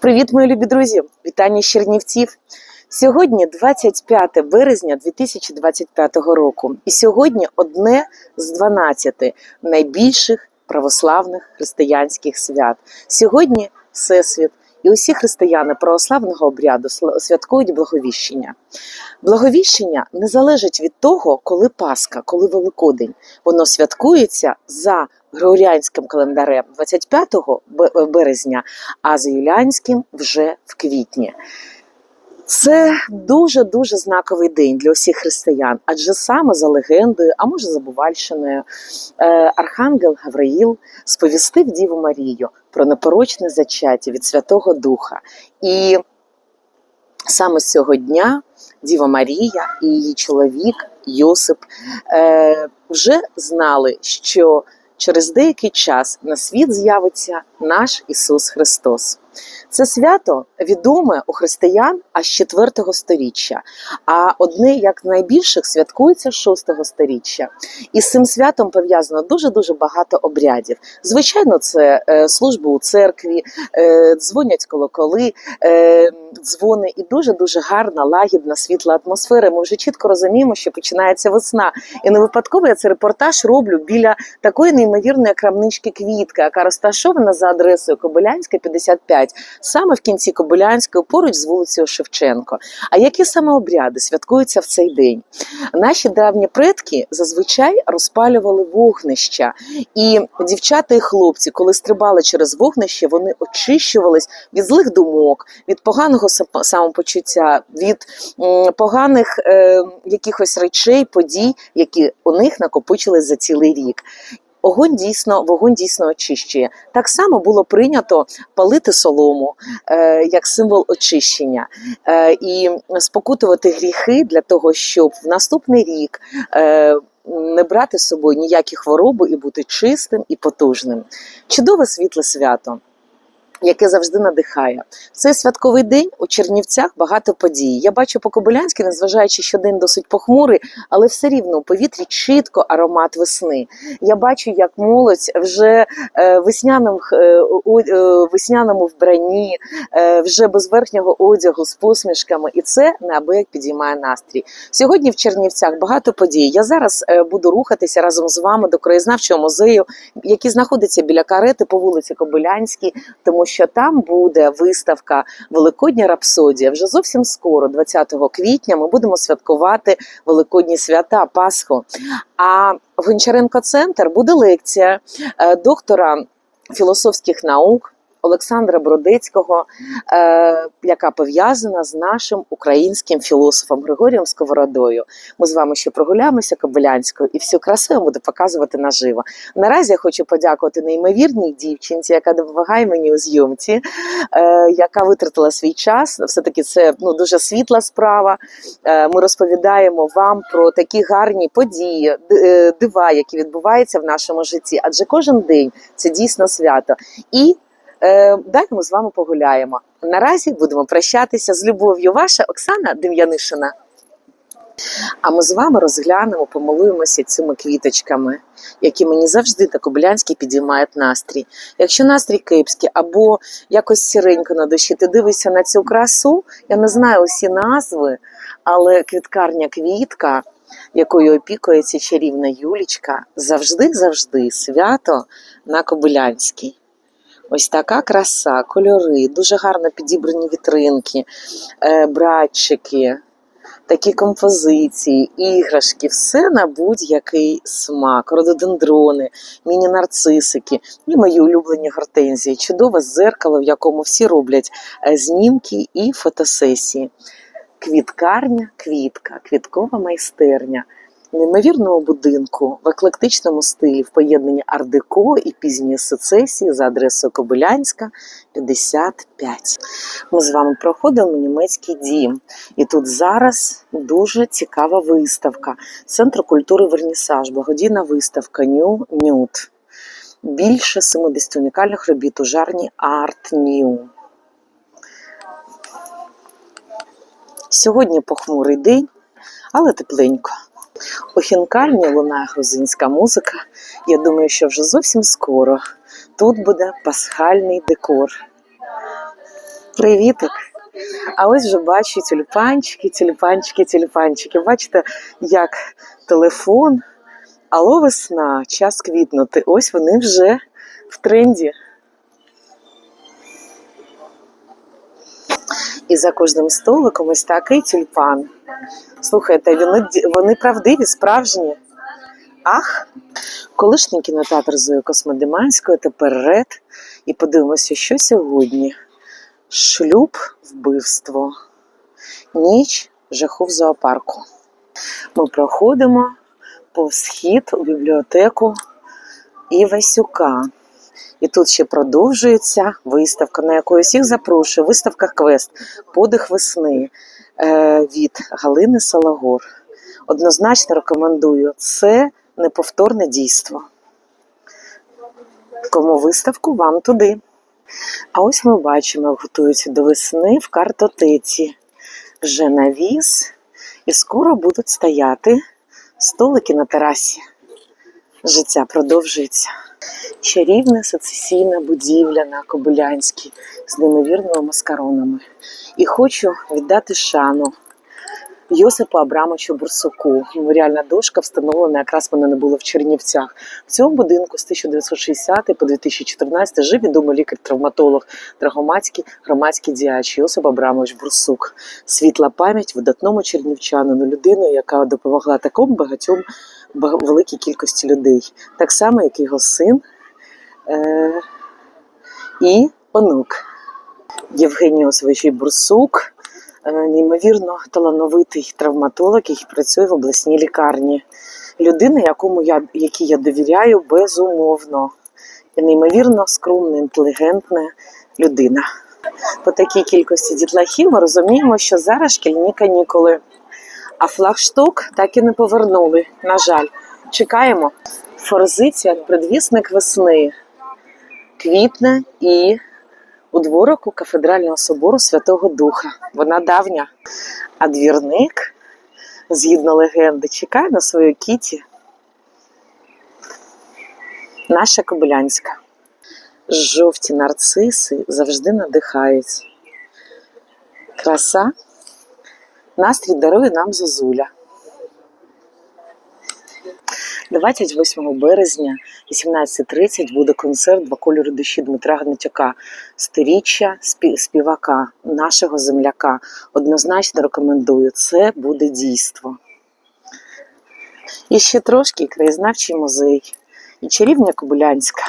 Привіт, мої любі друзі! Вітання Чернівців. Сьогодні 25 березня 2025 року, і сьогодні одне з 12 найбільших православних християнських свят. Сьогодні Всесвіт і усі християни православного обряду святкують благовіщення. Благовіщення не залежить від того, коли Пасха, коли Великодень. Воно святкується за григоріанським календарем 25 бе- березня, а за юліанським вже в квітні. Це дуже дуже знаковий день для усіх християн, адже саме за легендою, а може за Бувальщиною, е, архангел Гавраїл сповістив Діву Марію про непорочне зачаття від Святого Духа. І саме з цього дня Діва Марія і її чоловік Йосип е, вже знали, що через деякий час на світ з'явиться наш Ісус Христос. Це свято відоме у християн аж 4 сторіччя, а одне як найбільших святкується 6 сторіччя. І з цим святом пов'язано дуже дуже багато обрядів. Звичайно, це е, служби у церкві, е, дзвонять колоколи, е, дзвони, і дуже дуже гарна, лагідна, світла атмосфера. Ми вже чітко розуміємо, що починається весна. І не випадково я цей репортаж роблю біля такої неймовірної крамнички квітка, яка розташована за адресою Кобилянська, 55, саме в кінці Кобилянської, поруч з вулицею Шевченко. А які саме обряди святкуються в цей день? Наші давні предки зазвичай розпалювали вогнища, і дівчата і хлопці, коли стрибали через вогнище, вони очищувались від злих думок, від поганого самопочуття, від поганих е, якихось речей, подій, які у них накопичились за цілий рік. Огонь дійсно, вогонь дійсно очищує. Так само було прийнято палити солому е, як символ очищення е, і спокутувати гріхи для того, щоб в наступний рік е, не брати з собою ніякі хвороби і бути чистим і потужним. Чудове світле свято. Яке завжди надихає в цей святковий день у Чернівцях багато подій. Я бачу по Кобилянськи, незважаючи, що день досить похмурий, але все рівно у повітрі чітко аромат весни. Я бачу, як молодь вже е, весняним е, о- е, весняному вбранні, вже без верхнього одягу з посмішками, і це неабияк підіймає настрій. Сьогодні в Чернівцях багато подій. Я зараз буду рухатися разом з вами до краєзнавчого музею, який знаходиться біля карети по вулиці Кобилянській, тому що там буде виставка Великодня рапсодія. Вже зовсім скоро, 20 квітня, ми будемо святкувати Великодні свята Пасху. А в Гончаренко центр буде лекція е, доктора філософських наук. Олександра Бродецького, е, яка пов'язана з нашим українським філософом Григорієм Сковородою. Ми з вами ще прогуляємося Кобилянською і всю красу я буду показувати наживо. Наразі я хочу подякувати неймовірній дівчинці, яка допомагає мені у зйомці, е, яка витратила свій час. Все таки це ну дуже світла справа. Е, ми розповідаємо вам про такі гарні події, е, дива, які відбуваються в нашому житті. Адже кожен день це дійсно свято. І далі ми з вами погуляємо. Наразі будемо прощатися з любов'ю. Ваша Оксана Дем'янишина. А ми з вами розглянемо, помилуємося цими квіточками, які мені завжди на Кобилянській підіймають настрій. Якщо настрій кепський або якось сіренько на душі, ти дивишся на цю красу, я не знаю усі назви, але квіткарня квітка, якою опікується чарівна Юлічка, завжди-завжди свято на Кобилянській. Ось така краса, кольори, дуже гарно підібрані вітринки, е, братчики, такі композиції, іграшки, все на будь-який смак, рододендрони, міні-нарцисики і мої улюблені гортензії. Чудове зеркало, в якому всі роблять е, знімки і фотосесії. Квіткарня, квітка, квіткова майстерня. Неймовірного будинку в еклектичному стилі в поєднанні ар-деко і пізньої сецесії за адресою Кобилянська, 55. Ми з вами проходимо німецький дім. І тут зараз дуже цікава виставка. Центр культури Вернісаж, благодійна виставка New Nude. Більше 70 унікальних робіт у жарні Art New. Сьогодні похмурий день, але тепленько. У хінкальні лунає грузинська музика. Я думаю, що вже зовсім скоро тут буде пасхальний декор. Привітик! А ось вже бачу тюльпанчики, тюльпанчики, тюльпанчики. Бачите, як телефон. Алло, весна, час квітнути. Ось вони вже в тренді. І за кожним столиком ось такий тюльпан. Слухайте, вони, вони правдиві, справжні. Ах, колишній кінотеатр Зої Космодеманської, тепер ред. І подивимося, що сьогодні. Шлюб, вбивство, ніч жаху в зоопарку. Ми проходимо повз схід у бібліотеку Івасюка. І тут ще продовжується виставка, на яку я всіх запрошую. Виставка Квест Подих весни е, від Галини Салагор. Однозначно рекомендую. Це неповторне дійство. Кому виставку, вам туди. А ось ми бачимо, готуються до весни в картотеці. Вже навіс, і скоро будуть стояти столики на терасі. Життя продовжується. Чарівна сецесійна будівля на Кобилянській з неймовірними маскаронами. І хочу віддати шану Йосипу Абрамовичу Бурсуку. Меморіальна дошка встановлена якраз мене не було в Чернівцях. В цьому будинку з 1960 по 2014 жив відомий лікар-травматолог Драгомацький громадський діяч Йосип Абрамович Бурсук. Світла пам'ять видатному чернівчанину, людину, яка допомогла такому багатьом великій кількості людей, так само, як його син е- і онук. Євгеній Осович Бурсук, неймовірно талановитий травматолог, який працює в обласній лікарні. Людина, якому я, якій я довіряю безумовно. І неймовірно скромна, інтелігентна людина. По такій кількості дітлахів ми розуміємо, що зараз шкільні канікули. А флагшток так і не повернули. На жаль, чекаємо. Форзиця як предвісник весни. Квітне і у дворику кафедрального собору Святого Духа. Вона давня. А двірник, згідно легенди, чекає на свою кіті. Наша Кобилянська. Жовті нарциси завжди надихають. Краса. Настрій дарує нам Зозуля. 28 березня 18.30 буде концерт «Два кольори душі Дмитра Гнатюка, сторіччя співака, нашого земляка. Однозначно рекомендую. Це буде дійство. І ще трошки краєзнавчий музей, і чарівня Кобилянська,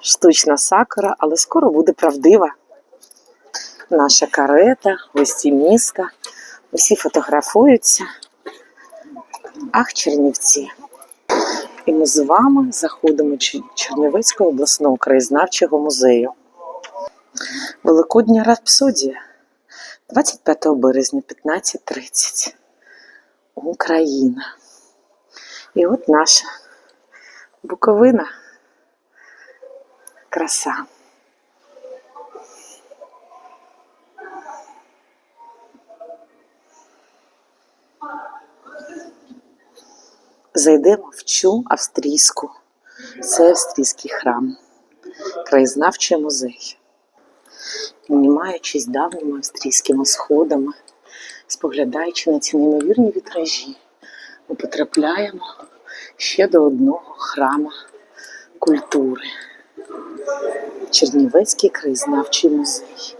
штучна сакура, але скоро буде правдива. Наша карета, гості міста. Усі фотографуються. Ах, Чернівці. І ми з вами заходимо до Чернівецького обласного краєзнавчого музею. Великодня рапсодія 25 березня 15.30. Україна. І от наша Буковина. Краса. Зайдемо в цю австрійську. Це австрійський храм, краєзнавчий музей. Піднімаючись давніми австрійськими сходами, споглядаючи на ці неймовірні вітражі, ми потрапляємо ще до одного храма культури. Чернівецький краєзнавчий музей.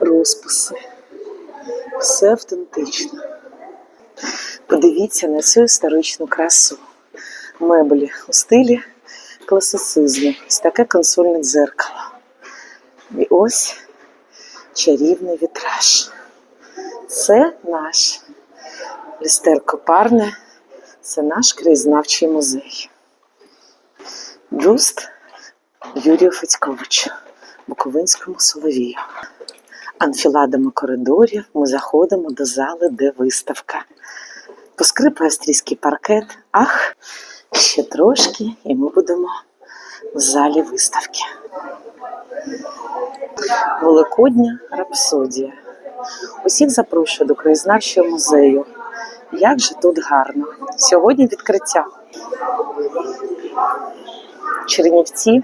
Розписи. Все автентично. Подивіться на цю історичну красу. Меблі у стилі класицизму. Ось таке консольне дзеркало. І ось чарівний вітраж. Це наш люстерко парне, це наш краєзнавчий музей. Бюст Юрію Федьковичу, Буковинському Соловію. Анфіладами коридорів ми заходимо до зали, де виставка. Поскрипує австрійський паркет. Ах, ще трошки, і ми будемо в залі виставки. Великодня рапсодія. Усіх запрошую до краєзнавчого музею. Як же тут гарно! Сьогодні відкриття. Чернівці